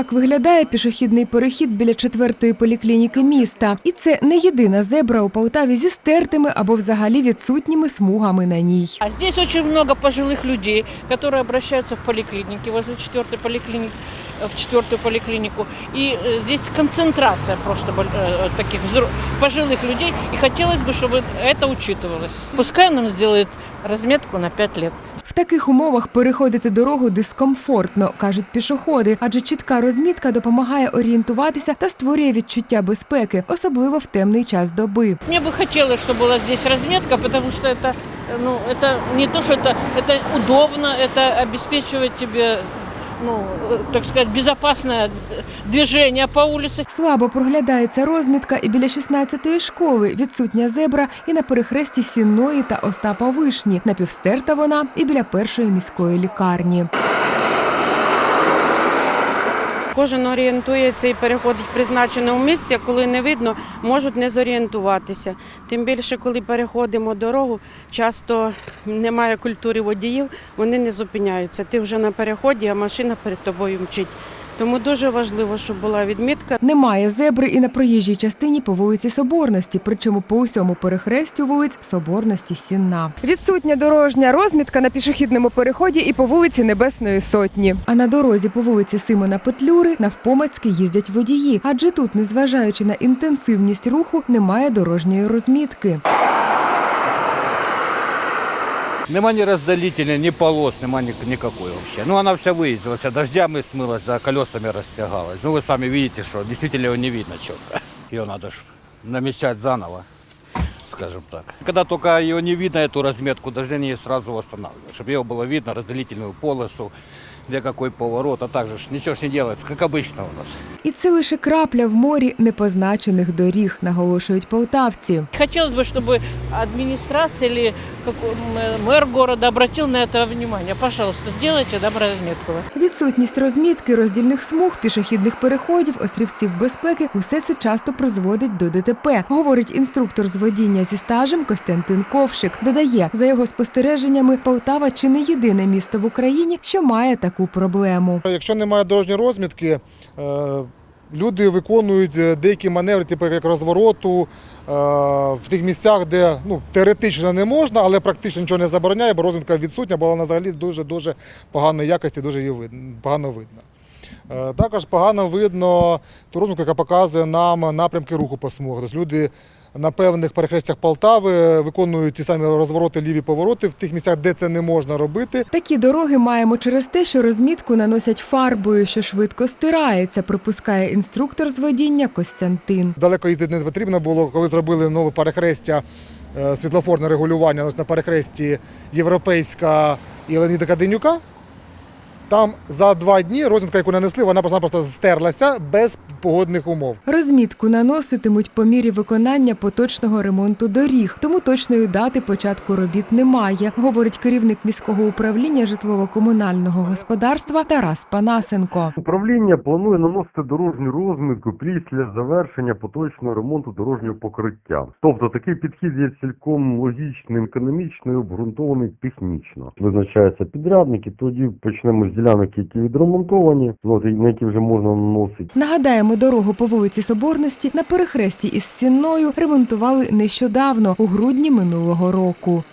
Так виглядає пішохідний перехід біля четвертої поліклініки міста. І це не єдина зебра у Полтаві зі стертими або взагалі відсутніми смугами на ній. А здесь очень много пожилых людей, которые обращаются в поликлиники, возле четвертой поликлиники, в четвертую поликлинику. И э, здесь концентрация просто боль- э, таких взро- пожилых людей. И хотелось бы, чтобы это учитывалось. Пускай нам сделает разметку на 5 лет. В таких умовах переходити дорогу дискомфортно, кажуть пішоходи, адже чітка розмітка допомагає орієнтуватися та створює відчуття безпеки, особливо в темний час доби. Мне бы хотелось, чтобы была здесь разметка, потому что это, э, ну, это не то, что это, это удобно, это обеспечивает тебе, ну, так сказать, безопасное движение по улице. Слабо проглядається розмітка і біля 16-ї школи відсутня зебра і на перехресті Сінної та Остапа Вишні. Напівстерта вона і біля першої міської лікарні. Кожен орієнтується і переходить в призначеному місці, коли не видно, можуть не зорієнтуватися. Тим більше, коли переходимо дорогу, часто немає культури водіїв, вони не зупиняються. Ти вже на переході, а машина перед тобою мчить. Тому дуже важливо, щоб була відмітка. Немає зебри і на проїжджій частині по вулиці Соборності, причому по усьому перехрестю вулиць Соборності Сінна. Відсутня дорожня розмітка на пішохідному переході і по вулиці Небесної Сотні. А на дорозі по вулиці Симона Петлюри навпомацьки їздять водії, адже тут, незважаючи на інтенсивність руху, немає дорожньої розмітки. Нема ни разделителя, ни полос, нема ни- никакой вообще. Ну, она вся выездилась, а дождями смылась, за колесами растягалась. Ну, вы сами видите, что действительно его не видно четко. Ее надо ж намечать заново, скажем так. Когда только ее не видно, эту разметку, должны ее сразу восстанавливать, чтобы ее было видно, разделительную полосу, где какой поворот, а также ж ничего ж не делается, как обычно у нас. І це лише крапля в морі непозначених доріг, наголошують полтавці. Хотелось бы, чтобы администрация или какой- м- мэр города обратил на это внимание. Пожалуйста, сделайте нам разметку. Відсутність розмітки, роздільних смуг, пішохідних переходів, острівців безпеки усе це часто призводить до ДТП, говорить інструктор з водіння зі стажем Костянтин Ковшик. Додає, за його спостереженнями, Полтава чи не єдине місто в Україні, що має таку проблему. Якщо немає дорожньої розмітки, е, люди виконують е, деякі маневри, типу як розвороту, е, в тих місцях, де ну, теоретично не можна, але практично нічого не забороняє, бо розмітка відсутня, бо вона взагалі дуже-дуже поганої якості, дуже її видно, погано видно. Також погано видно ту розмітку, яка показує нам напрямки руху по смугах. Тобто люди на певних перехрестях Полтави виконують ті самі розвороти, ліві повороти в тих місцях, де це не можна робити. Такі дороги маємо через те, що розмітку наносять фарбою, що швидко стирається, припускає інструктор з водіння Костянтин. Далеко їздити не потрібно було, коли зробили нове перехрестя, е, світлофорне регулювання на перехресті Європейська і Леоніда Каденюка. Там за два дні розмітка, яку нанесли, вона просто стерлася без погодних умов. Розмітку наноситимуть по мірі виконання поточного ремонту доріг, тому точної дати початку робіт немає, говорить керівник міського управління житлово-комунального господарства Тарас Панасенко. Управління планує наносити дорожню розмітку після завершення поточного ремонту дорожнього покриття. Тобто такий підхід є цілком логічним, економічно і обґрунтований технічно. Визначаються підрядники, тоді почнемо з ділянок, які відремонтовані, на які вже можна наносити. Нагадаємо, дорогу по вулиці Соборності на перехресті із Сінною ремонтували нещодавно, у грудні минулого року.